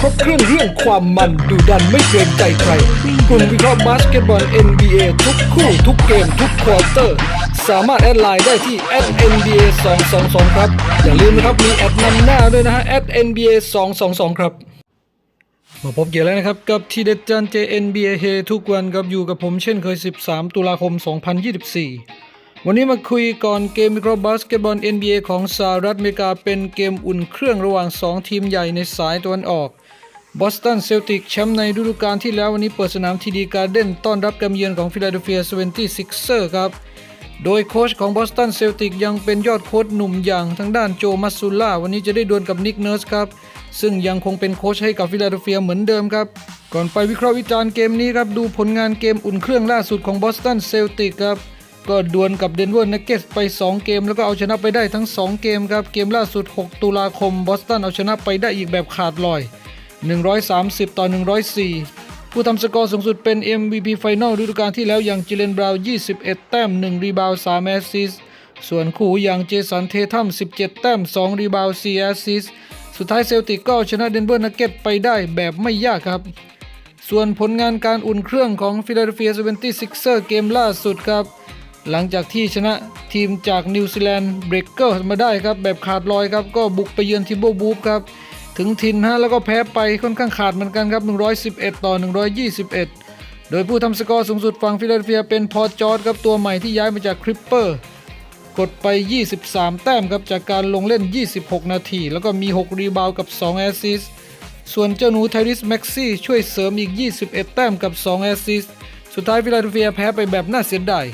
ครบเครื่องเรื่องความมันดูดันไม่เกรงใจใครกลุ่มวิเคราะห์บาสเกตบอล NBA ทุกคู่ทุกเกม ทุกควอเตอร์ สามารถแอดไลน์ได้ที่ @nba 222ครับ อย่าลืมนะครับ มีแอดนำหน้าด้วยนะฮะ @nba 222ครับ มาพบเกี่ยวแล้วนะครับ กับทีเด็ดจาน JNBA เฮทุกวันครับอยู่กับผมเช่นเคย 13 ตุลาคม 2024วันนี้มาคุยก่อนเกมวิเคราะห์บาสเกตบอล NBA ของสหรัฐอเมริกาเป็นเกมอุ่นเครื่องระหว่าง 2 ทีมใหญ่ในสายตะวันออก บอสตันเซลติกแชมป์ในฤดูกาลที่แล้ววันนี้เปิดสนามทีดีการ์เด้นต้อนรับการเยือนของฟิลาเดลเฟีย 76ers ครับ โดยโค้ชของบอสตันเซลติกยังเป็นยอดโค้ชหนุ่มอย่างทางด้านโจมัสซูล่าวันนี้จะได้ดวลกับนิกเนิร์สครับ ซึ่งยังคงเป็นโค้ชให้กับฟิลาเดลเฟียเหมือนเดิมครับ ก่อนไปวิเคราะห์วิจารณ์เกมนี้ครับดูผลงานเกมอุ่นเครื่องล่าสุดของบอสตันเซลติกครับก็ดวลกับเดนเวอร์นักเก็ตไป 2 เกม แล้วก็เอาชนะไปได้ทั้ง 2 เกมครับ เกมล่าสุด 6 ตุลาคมบอสตันเอาชนะไปได้อีกแบบขาดลอย 130 ต่อ 104 ผู้ทำสกอร์สูงสุดเป็น MVP Final ฤดูกาลที่แล้วอย่างจิเลนบราวน์21 แต้ม 1 รีบาว3แอสซิสส่วนคู่อย่างเจสันเททัม17 แต้ม 2 รีบาว4แอสซิสสุดท้ายเซลติกก็เอาชนะเดนเวอร์นักเก็ตไปได้แบบไม่ยากครับ ส่วนผลงานการอุ่นเครื่องของฟิลาเดลเฟีย 76ers เกมล่าสุดครับ หลังจากที่ชนะทีมจากนิวซีแลนด์เบรกเกอร์มาได้ครับ แบบขาดลอยครับ ก็บุกไปเยือนทิมโบบูฟครับ ถึงทินฮะแล้วก็แพ้ไปค่อนข้างขาดเหมือนกันครับ 111 ต่อ 121 โดยผู้ทำสกอร์สูงสุดฝั่งฟิลาเดลเฟียเป็นพอจอร์ดครับตัวใหม่ที่ย้ายมาจากคริปเปอร์กดไป 23 แต้มครับจากการลงเล่น 26 นาที แล้วก็มี 6 รีบาวกับ 2 แอสซิสส่วนเจ้าหนูไทริสแม็กซี่ช่วยเสริมอีก 21 แต้มกับ 2 แอสซิสสุดท้ายฟิลาเดลเฟียแพ้ไปแบบน่าเสียดาย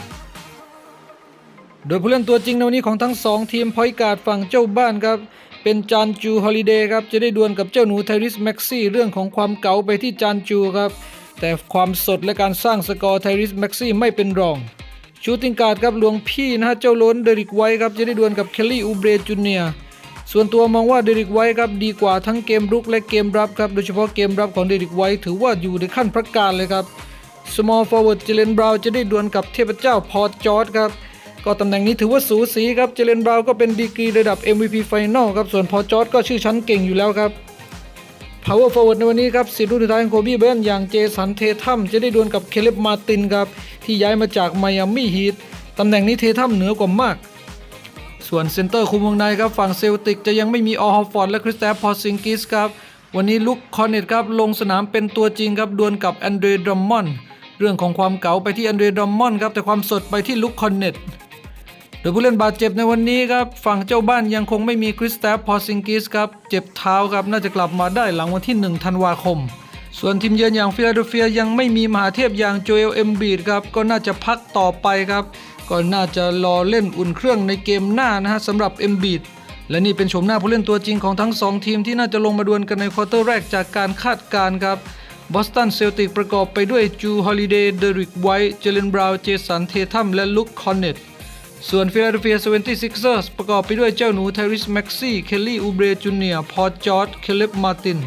โดยผู้เล่นตัวจริงในวันนี้ของทั้ง 2 ทีมพอยการ์ดฝั่งเจ้าบ้านครับ เป็นจานจูฮอลิเดย์ครับจะได้ดวลกับเจ้าหนูไทริสแม็กซี่เรื่องของความเก๋าไปที่จานจูครับ แต่ความสดและการสร้างสกอร์ไทริสแม็กซี่ไม่เป็นรองชูติงการ์ดครับหลวงพี่นะฮะเจ้าล้นเดริกไวท์ครับจะได้ดวลกับเคลลี่อูเบรจูเนียส่วนตัวมองว่าเดริกไวท์ครับดีกว่าทั้งเกมรุกและเกมรับครับโดยเฉพาะเกมรับของเดริกไวท์ถือว่าอยู่ในขั้นพระการเลยครับ small forward เจเลนบราวน์จะได้ดวลกับเทพเจ้าพอร์ตจอร์ดครับ ก็ตำแหน่งนี้ถือว่าสูสีครับเจเลนบราวก็เป็นดีกรีระดับ MVP Final ครับส่วนพอจอร์ดก็ชื่อชั้นเก่งอยู่แล้วครับ Power Forward ในวันนี้ครับสิทธิ์รุ่นสุดท้ายของโคบี้เบนอย่างเจสันเททัมจะได้ดวลกับเคเลบมาตินครับที่ย้ายมาจากไมอามี่ฮีทตำแหน่งนี้เททัมเหนือกว่ามาก ส่วนเซนเตอร์คุมวงในครับฝั่งเซลติกจะยังไม่มีออฮอฟฟอร์ดและคริสแตฟพอซิงกิสครับวันนี้ลุคคอนเนตครับลงสนามเป็นตัวจริงครับดวลกับแอนเดรดรัมมอนเรื่องของความเก๋าไปที่แอนเดรดรัมมอนครับแต่ความสดไปที่ลุคคอนเนต โดยผู้เล่นบาดเจ็บในวันนี้ครับฝั่งเจ้าบ้านยังคงไม่มีคริสแตฟพอซิงกิสครับเจ็บเท้าครับน่าจะกลับมาได้หลังวันที่ 1 ธันวาคม ส่วนทีมเยือนอย่างฟิลาเดลเฟียยังไม่มีมหาเทพอย่างโจเอลเอ็มบีดครับก็น่าจะพักต่อไปครับก็น่าจะรอเล่นอุ่นเครื่องในเกมหน้านะฮะสำหรับเอ็มบีดและนี่เป็นโฉมหน้าผู้เล่นตัวจริงของทั้ง 2 ทีมที่น่าจะลงมาดวลกันในควอเตอร์แรกจากการคาดการณ์ครับบอสตันเซลติกประกอบไปด้วยจูฮอลิเดย์เดริกไวท์เจเลนบราวน์เจสันเททัมและลุคคอนเนต ส่วนฟิลาเดลเฟีย 76ers ประกอบไปด้วยเจ้าหนูไทริสแม็กซี่ เคลลี่อูเบรจูเนียพอจอร์ดเคเลบมาติน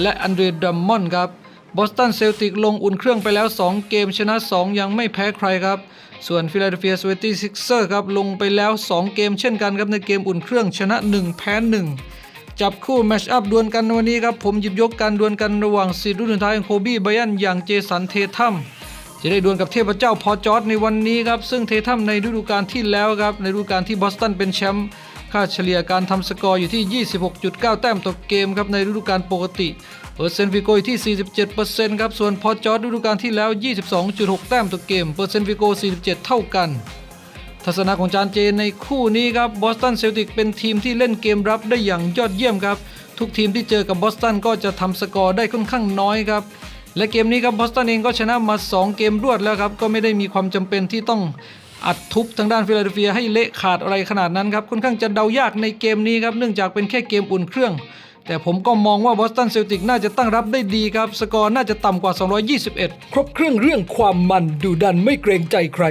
และอันเดรดัมมอนครับบอสตันเซลติกลงอุ่นเครื่องไปแล้ว 2 เกมชนะ 2 ยังไม่แพ้ใครครับ ส่วนฟิลาเดลเฟีย 76ers ครับลงไปแล้ว 2 เกมเช่นกันครับในเกมอุ่นเครื่องชนะ 1 แพ้ 1 จับคู่แมชอัพดวลกันในวันนี้ครับผมหยิบยกการดวลกันระหว่างซีรุ่นท้ายของโคบี้ไบรอันอย่างเจสันเททัม จะได้ดวลกับเทพเจ้าพอจอร์ดในวันนี้ครับ ซึ่งเททัมในฤดูกาลที่แล้วครับ ในฤดูกาลที่บอสตันเป็นแชมป์ค่าเฉลี่ยการทำสกอร์อยู่ที่ 26.9 แต้มต่อเกมครับในฤดูกาลปกติ เปอร์เซ็นต์ฟิโกอยู่ที่ 47%ครับส่วนพอจอร์ดฤดูกาลที่แล้ว 22.6 แต้มต่อเกม เปอร์เซ็นต์ฟิโก 47 เท่ากัน ทัศนะของจานเจในคู่นี้ครับบอสตันเซลติกเป็นทีมที่เล่นเกมรับได้อย่างยอดเยี่ยมครับทุกทีมที่เจอกับบอสตันก็จะทำสกอร์ได้ค่อนข้างน้อยครับ และเกมนี้ครับบอสตันเองก็ชนะมา 2 เกมรวดแล้วครับ ก็ไม่ได้มีความจำเป็นที่ต้องอัดทุบทางด้านฟิลาเดลเฟียให้เละขาดอะไรขนาดนั้นครับค่อนข้างจะเดายากในเกมนี้ครับเนื่องจากเป็นแค่เกมอุ่นเครื่อง แต่ผมก็มองว่าบอสตันเซลติกน่าจะตั้งรับได้ดีครับ สกอร์น่าจะต่ำกว่า 221 ครบเครื่องเรื่องความมันดูดันไม่เกรงใจใคร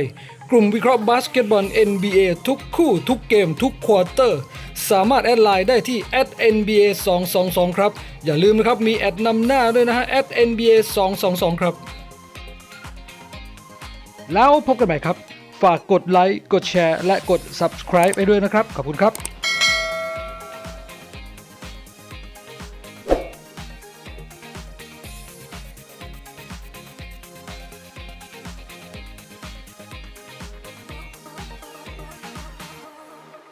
กลุ่มวิเคราะห์บาสเกตบอล NBA ทุกคู่ทุกเกมทุกควอเตอร์ สามารถแอดไลน์ได้ที่ @nba 222ครับ อย่าลืมนะครับมีแอดนำหน้าด้วยนะฮะ @nba 222ครับ แล้วพบกันใหม่ครับ ฝากกดไลค์กดแชร์และกด subscribe ไปด้วยนะครับ ขอบคุณครับ